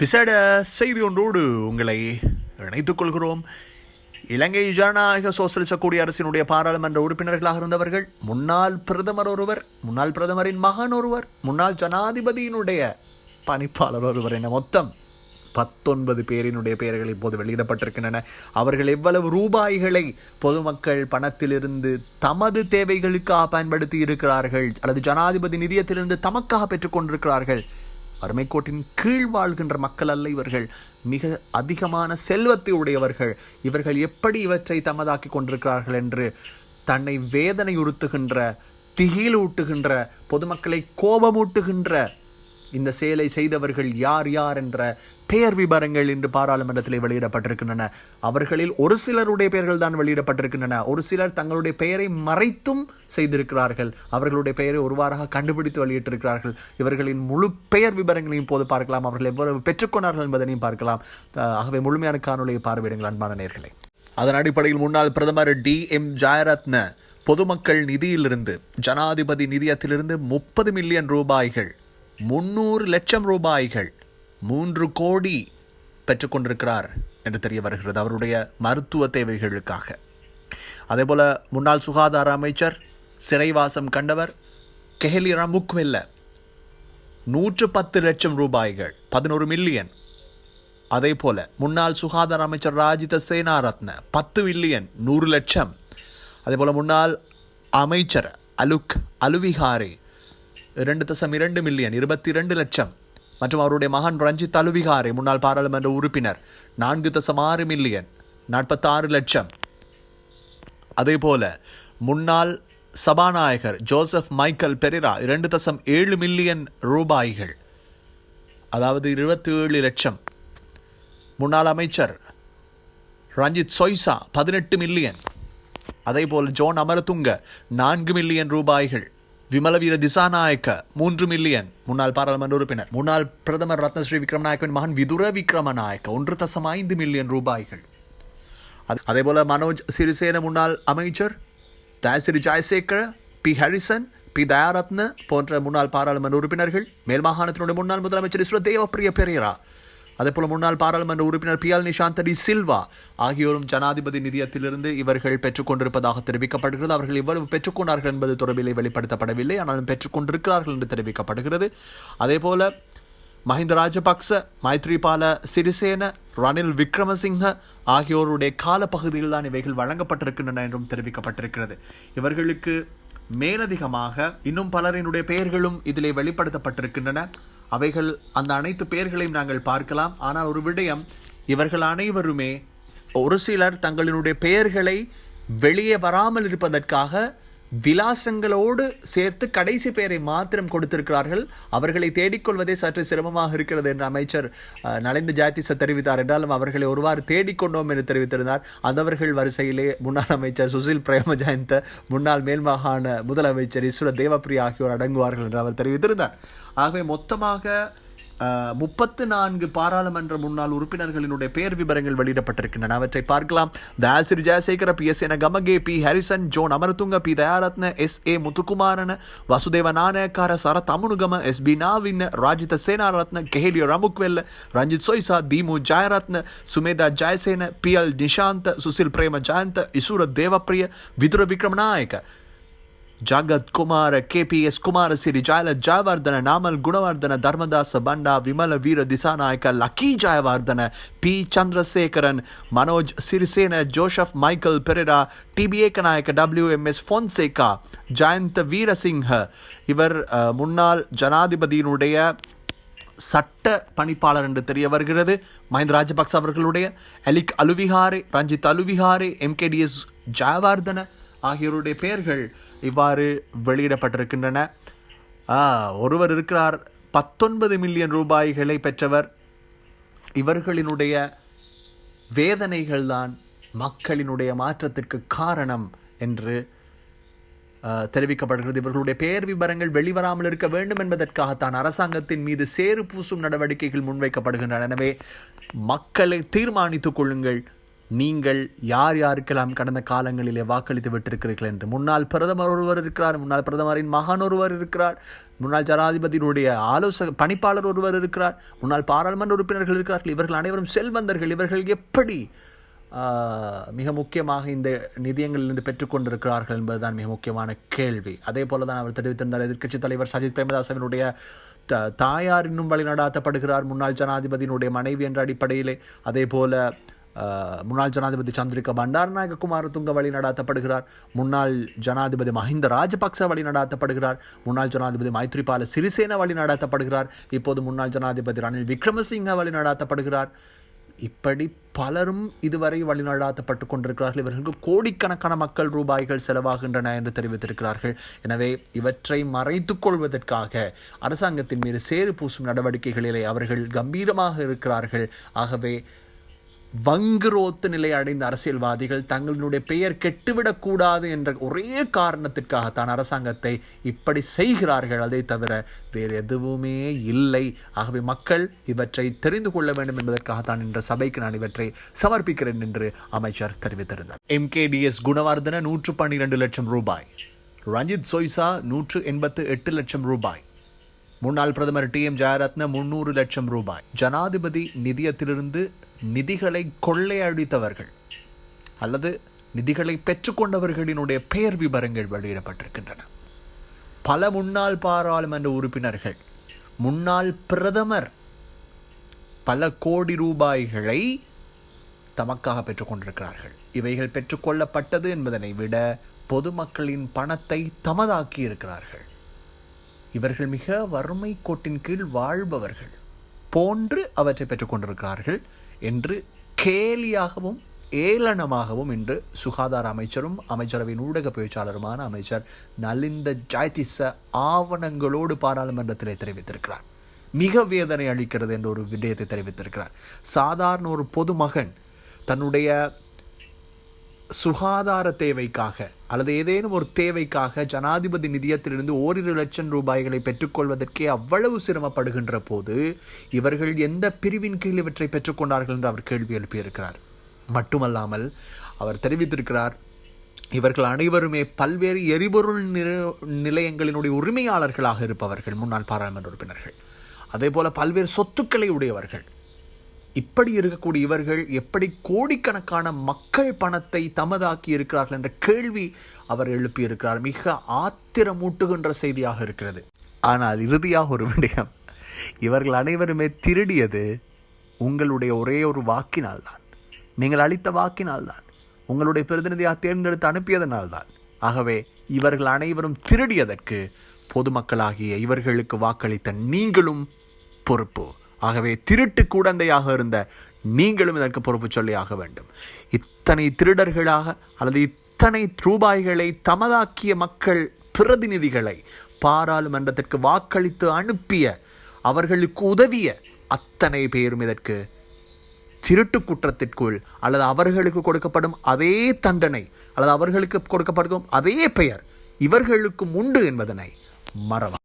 விசேட செய்தி ஒன்றோடு உங்களை இணைத்துக் கொள்கிறோம். இலங்கை ஜனநாயக சோசலிச குடியரசினுடைய பாராளுமன்ற உறுப்பினர்களாக இருந்தவர்கள் முன்னாள் பிரதமர் ஒருவர் முன்னாள் பிரதமரின் மகன் ஒருவர் முன்னாள் ஜனாதிபதியினுடைய பணிப்பாளர் ஒருவர் என மொத்தம் பத்தொன்பது பேரினுடைய பெயர்கள் இப்போது வெளியிடப்பட்டிருக்கின்றன. அவர்கள் எவ்வளவு ரூபாய்களை பொதுமக்கள் பணத்திலிருந்து தமது தேவைகளுக்காக பயன்படுத்தி இருக்கிறார்கள் அல்லது ஜனாதிபதி நிதியத்திலிருந்து தமக்காக பெற்றுக்கொண்டிருக்கிறார்கள் வறுமைக்கோட்டின் கீழ் வாழ்கின்ற மக்கள் அல்ல இவர்கள். மிக அதிகமான செல்வத்தை உடையவர்கள். இவர்கள் எப்படி இவற்றை தமதாக்கி கொண்டிருக்கிறார்கள் என்று தன்னை வேதனை உறுத்துகின்ற திகிலூட்டுகின்ற பொதுமக்களை கோபமூட்டுகின்ற இந்த செயலை செய்தவர்கள் யார் யார் என்ற பெயர் விபரங்கள் இன்று பாராளுமன்றத்தில் வெளியிடப்பட்டிருக்கின்றன. அவர்களில் ஒரு சிலருடைய பெயர்கள் தான் வெளியிடப்பட்டிருக்கின்றன. ஒரு சிலர் தங்களுடைய பெயரை மறைத்தும் செய்திருக்கிறார்கள். அவர்களுடைய பெயரை ஒருவாறாக கண்டுபிடித்து வெளியிட்டிருக்கிறார்கள். இவர்களின் முழு பெயர் விபரங்களையும் போது பார்க்கலாம். அவர்கள் எவ்வளவு பெற்றுக்கொண்டார்கள் என்பதனையும் பார்க்கலாம். ஆகவே முழுமையான காணொலியை பார்வையிடுங்கள் அன்பான நேர்களை அதன் அடிப்படையில் முன்னாள் பிரதமர் டி. எம். ஜெயரத்ன பொதுமக்கள் நிதியிலிருந்து ஜனாதிபதி நிதியத்திலிருந்து முப்பது மில்லியன் ரூபாய்கள் முன்னூறு லட்சம் ரூபாய்கள் மூன்று கோடி பெற்றுக்கொண்டிருக்கிறார் என்று தெரிய வருகிறது அவருடைய மருத்துவ தேவைகளுக்காக. அதேபோல முன்னாள் சுகாதார அமைச்சர் சிறைவாசம் கண்டவர் கெஹலி முக்வெல்ல நூற்று பத்து லட்சம் ரூபாய்கள் பதினோரு மில்லியன். அதே போல முன்னாள் சுகாதார அமைச்சர் ராஜித சேனாரத்ன பத்து மில்லியன் நூறு லட்சம். அதே போல முன்னாள் அமைச்சர் அலுக் அலுவிகாரே இரண்டு தசம் இரண்டு மில்லியன் இருபத்தி இரண்டு லட்சம். மற்றும் அவருடைய மகன் ரஞ்சித் அலுவிகாரி முன்னாள் பாராளுமன்ற உறுப்பினர் நான்கு தசம் ஆறு மில்லியன் நாற்பத்தாறு லட்சம். அதேபோல முன்னாள் சபாநாயகர் ஜோசப் மைக்கேல் பெரிரா இரண்டு தசம் ஏழு மில்லியன் ரூபாய்கள். அதாவது இருபத்தி ஏழு லட்சம். முன்னாள் அமைச்சர் ரஞ்சித் சொய்சா பதினெட்டு மில்லியன் அதேபோல் ஜோன் அமரதுங்க நான்கு மில்லியன் ரூபாய்கள். விமலவீர திசாநாயக்க மூன்று மில்லியன் முன்னாள் பாராளுமன்ற உறுப்பினர் முன்னாள் பிரதமர் ரத்னஸ்ரீ விக்ரமநாயக்கவின் மகன் விதுர விக்ரமநாயக்க ஒன்று தசம் ஐந்து மில்லியன் ரூபாய்கள். அது- போல மனோஜ் சிறிசேன முன்னாள் அமைச்சர் Dayasiri Jayasekara P Harrison P Dayaratne போன்ற முன்னாள் பாராளுமன்ற உறுப்பினர்கள் மேல் மாகாணத்தினுடைய முன்னாள் முதலமைச்சர் இஸ்ரோ தேவப்பிரிய பெரியரா அதேபோல முன்னாள் பாராளுமன்ற உறுப்பினர் பியால் நிஷாந்தடி சில்வா ஆகியோரும் ஜனாதிபதி நிதியத்திலிருந்து இவர்கள் பெற்றுக்கொண்டிருப்பதாக தெரிவிக்கப்படுகிறது. அவர்கள் இவ்வளவு பெற்றுக்கொண்டார்கள் என்பது தொடர்பிலே வெளிப்படுத்தப்படவில்லை. ஆனாலும் பெற்றுக்கொண்டிருக்கிறார்கள் என்று தெரிவிக்கப்படுகிறது. அதேபோல மஹிந்த ராஜபக்ச மைத்ரிபால சிறிசேன ரணில் விக்ரமசிங்க ஆகியோருடைய காலப்பகுதியில் தான் இவைகள் வழங்கப்பட்டிருக்கின்றன என்றும் தெரிவிக்கப்பட்டிருக்கிறது. இவர்களுக்கு மேலதிகமாக இன்னும் பலரினுடைய பெயர்களும் இதிலே வெளிப்படுத்தப்பட்டிருக்கின்றன. அவைகள் அந்த அனைத்து பெயர்களையும் நாங்கள் பார்க்கலாம். ஆனால் ஒரு விடயம் இவர்கள் அனைவருமே ஒரு சிலர் தங்களினுடைய பெயர்களை வெளியே வராமல் இருப்பதற்காக விலாசங்களோடு சேர்த்து கடைசி பெயரை மாத்திரம் கொடுத்திருக்கிறார்கள். அவர்களை தேடிக்கொள்வதே சற்று சிரமமாக இருக்கிறது என்று அமைச்சர் அஹ், நலிந்த ஜாத்திச தெரிவித்தார். என்றாலும் அவர்களை ஒருவாறு தேடிக்கொண்டோம் என்று தெரிவித்திருந்தார். அந்தவர்கள் வரிசையிலே முன்னாள் அமைச்சர் சுசில் பிரேமஜயந்த முன்னாள் மேல் மாகாண முதலமைச்சர் ஈஸ்வர தேவப்பிரியா ஆகியோர் அடங்குவார்கள் என்று அவர் தெரிவித்திருந்தார். ஆகவே மொத்தமாக முப்பத்து நான்கு பாராளுமன்ற முன்னாள் உறுப்பினர்களினுடைய பெயர் விவரங்கள் வெளியிடப்பட்டிருக்கின்றன. அவற்றை பார்க்கலாம். த ஆசிர் ஜெயசேகர பி. எஸ். என Gamage P. Harrison John Amaratunga P. Dayaratne S. A. Muthukumaran Vasudeva Nanayakkara Sarath Amunugama S. B. Navin Rajitha Senaratne Keheliya Rambukwella Ranjith Soysa Dimu Jayaratne Sumedha Jayasena P. L. Nishanth Susil Premajayantha Isura Devapriya Vidura Wickramanayaka Jagath Kumara K P S Kumarasiri Jayalath Jayawardena Namal Gunawardena Dharmadasa Banda Wimalaweera Dissanayake Lucky Jayawardena P. Chandrasekaran Manoj Sirisena Joseph Michael Perera டிபிஏக Nayaka W. M. S. Fonseka Jayantha Weerasinghe. இவர் முன்னாள் ஜனாதிபதியினுடைய சட்ட பணிப்பாளர் என்று தெரிய வருகிறது. மஹிந்த ராஜபக்ச அவர்களுடைய அலிக் அலுவிஹாரே ரஞ்சித் அலுவிஹாரே எம்கேடிஎஸ் ஜாயவர்தன ஆகியோருடைய பெயர்கள் இவ்வாறு வெளியிடப்பட்டிருக்கின்றன. ஒருவர் இருக்கிறார். பத்தொன்பது மில்லியன் ரூபாய்களை பெற்றவர். இவர்களினுடைய வேதனைகள்தான் மக்களினுடைய மாற்றத்திற்கு காரணம் என்று தெரிவிக்கப்படுகிறது. இவர்களுடைய பெயர் விவரங்கள் வெளிவராமல் இருக்க வேண்டும் என்பதற்காகத்தான் அரசாங்கத்தின் மீது சேறு பூசும் நடவடிக்கைகள் முன்வைக்கப்படுகின்றன. எனவே மக்களை தீர்மானித்துக் கொள்ளுங்கள். நீங்கள் யார் யாருக்கெல்லாம் கடந்த காலங்களிலே வாக்களித்து விட்டிருக்கிறீர்கள் என்று? முன்னாள் பிரதமர் ஒருவர் இருக்கிறார் முன்னாள் பிரதமரின் மகன் ஒருவர் இருக்கிறார் முன்னாள் ஜனாதிபதியினுடைய ஆலோசக பணிப்பாளர் ஒருவர் இருக்கிறார் முன்னாள் பாராளுமன்ற உறுப்பினர்கள் இருக்கிறார்கள் இவர்கள் அனைவரும் செல்வந்தர்கள். இவர்கள் எப்படி மிக முக்கியமாக இந்த நிதியங்களிலிருந்து பெற்றுக்கொண்டிருக்கிறார்கள் என்பதுதான் மிக முக்கியமான கேள்வி. அதே போல தான் அவர் தெரிவித்திருந்தார் எதிர்க்கட்சித் தலைவர் சஜித் பிரேமதாசவினுடைய த தாயார் இன்னும் வழிநடாத்தப்படுகிறார் முன்னாள் ஜனாதிபதியினுடைய மனைவி என்ற அடிப்படையிலே. அதே போல முன்னாள் ஜனாதிபதி சந்திரிகா பண்டாரநாயக குமாரதுங்க வழி நடாத்தப்படுகிறார். முன்னாள் ஜனாதிபதி மஹிந்த ராஜபக்ச வழி நடாத்தப்படுகிறார். முன்னாள் ஜனாதிபதி மைத்ரிபால சிறிசேன வழி நடாத்தப்படுகிறார். இப்போது முன்னாள் ஜனாதிபதி ரணில் விக்ரமசிங்க வழி நடாத்தப்படுகிறார். இப்படி பலரும் இதுவரை வழிநடாத்தப்பட்டு கொண்டிருக்கிறார்கள். இவர்களுக்கு கோடிக்கணக்கான மக்கள் ரூபாய்கள் செலவாகின்றன என்று தெரிவித்திருக்கிறார்கள். எனவே இவற்றை மறைத்து கொள்வதற்காக அரசாங்கத்தின் மீது சேறு பூசும் நடவடிக்கைகளிலே அவர்கள் கம்பீரமாக இருக்கிறார்கள். ஆகவே வங்குரோத்து நிலை அடைந்த அரசியல்வாதிகள் தங்களுடைய பெயர் கெட்டுவிடக்கூடாது என்ற ஒரே காரணத்திற்காகத்தான் அரசாங்கத்தை இப்படி செய்கிறார்கள். அதை தவிர வேறு எதுவுமே இல்லை. ஆகவே மக்கள் இவற்றை தெரிந்து கொள்ள வேண்டும் என்பதற்காகத்தான் என்ற சபைக்கு நான் இவற்றை சமர்ப்பிக்கிறேன் என்று அமைச்சர் தெரிவித்திருந்தார். எம்கேடிஎஸ் குணவர்தன நூற்று பன்னிரண்டு லட்சம் ரூபாய். ரஞ்சித் சொய்சா நூற்று எண்பத்து எட்டு லட்சம் ரூபாய். முன்னாள் பிரதமர் டி எம் ஜெயரத்ன முன்னூறு லட்சம் ரூபாய். ஜனாதிபதி நிதியத்திலிருந்து நிதிகளை கொள்ளையடித்தவர்கள் அல்லது நிதிகளை பெற்றுக்கொண்டவர்களினுடைய பெயர் விவரங்கள் வெளியிடப்பட்டிருக்கின்றன. பல முன்னாள் பாராளுமன்ற உறுப்பினர்கள் முன்னாள் பிரதமர் பல கோடி ரூபாய்களை தமக்காக பெற்றுக்கொண்டிருக்கிறார்கள். இவைகள் பெற்றுக்கொள்ளப்பட்டது என்பதனை விட பொதுமக்களின் பணத்தை தமதாக்கி இருக்கிறார்கள். இவர்கள் மிக வறுமை கோட்டின் கீழ் வாழ்பவர்கள் போன்று அவற்றை பெற்றுக்கொண்டிருக்கிறார்கள். என்று கேலியாகவும் ஏளனமாகவும் இன்று சுகாதார அமைச்சரும் அமைச்சரவையின் ஊடக பேச்சாளருமான அமைச்சர் நலிந்த ஜாய்திச ஆவணங்களோடு பாராளுமன்றத்திலே தெரிவித்திருக்கிறார். மிக வேதனை அளிக்கிறது என்ற ஒரு விடயத்தை தெரிவித்திருக்கிறார். சாதாரண ஒரு பொதுமகன் தன்னுடைய சுகாதார தேவைக்காக அல்லது ஏதேனும் ஒரு தேவைக்காக ஜனாதிபதி நிதியத்திலிருந்து ஓரிரு லட்சம் ரூபாய்களை பெற்றுக்கொள்வதற்கே அவ்வளவு சிரமப்படுகின்ற போது இவர்கள் எந்த பிரிவின் கீழ் இவற்றை பெற்றுக்கொண்டார்கள் என்று அவர் கேள்வி எழுப்பியிருக்கிறார். மட்டுமல்லாமல் அவர் தெரிவித்திருக்கிறார் இவர்கள் அனைவருமே பல்வேறு எரிபொருள் நில- நிலையங்களினுடைய உரிமையாளர்களாக இருப்பவர்கள் முன்னாள் பாராளுமன்ற உறுப்பினர்கள். அதே போல பல்வேறு சொத்துக்களை உடையவர்கள். இப்படி இருக்கக்கூடிய இவர்கள் எப்படி கோடிக்கணக்கான மக்கள் பணத்தை தமதாக்கி இருக்கிறார்கள் என்ற கேள்வி அவர் எழுப்பியிருக்கிறார். மிக ஆத்திரமூட்டுகின்ற செய்தியாக இருக்கிறது. ஆனால் இறுதியாக ஒரு விடயம். இவர்கள் அனைவருமே திருடியது உங்களுடைய ஒரே ஒரு வாக்கினால்தான். நீங்கள் அளித்த வாக்கினால்தான். உங்களுடைய பிரதிநிதியாக தேர்ந்தெடுத்து அனுப்பியதனால்தான். ஆகவே இவர்கள் அனைவரும் திருடியதற்கு பொதுமக்களாகிய இவர்களுக்கு வாக்களித்த நீங்களும் பொறுப்பு. ஆகவே திருட்டு கூடந்தையாக இருந்த நீங்களும் இதற்கு பொறுப்பு சொல்லி ஆக வேண்டும். இத்தனை திருடர்களாக அல்லது இத்தனை ரூபாய்களை தமதாக்கிய மக்கள் பிரதிநிதிகளை பாராளுமன்றத்திற்கு வாக்களித்து அனுப்பிய அவர்களுக்கு உதவிய அத்தனை பேரும் இதற்கு திருட்டு குற்றத்திற்குள் அல்லது அவர்களுக்கு கொடுக்கப்படும் அதே தண்டனை அல்லது அவர்களுக்கு கொடுக்கப்படும் அதே பெயர் இவர்களுக்கும் உண்டு என்பதனை மறவா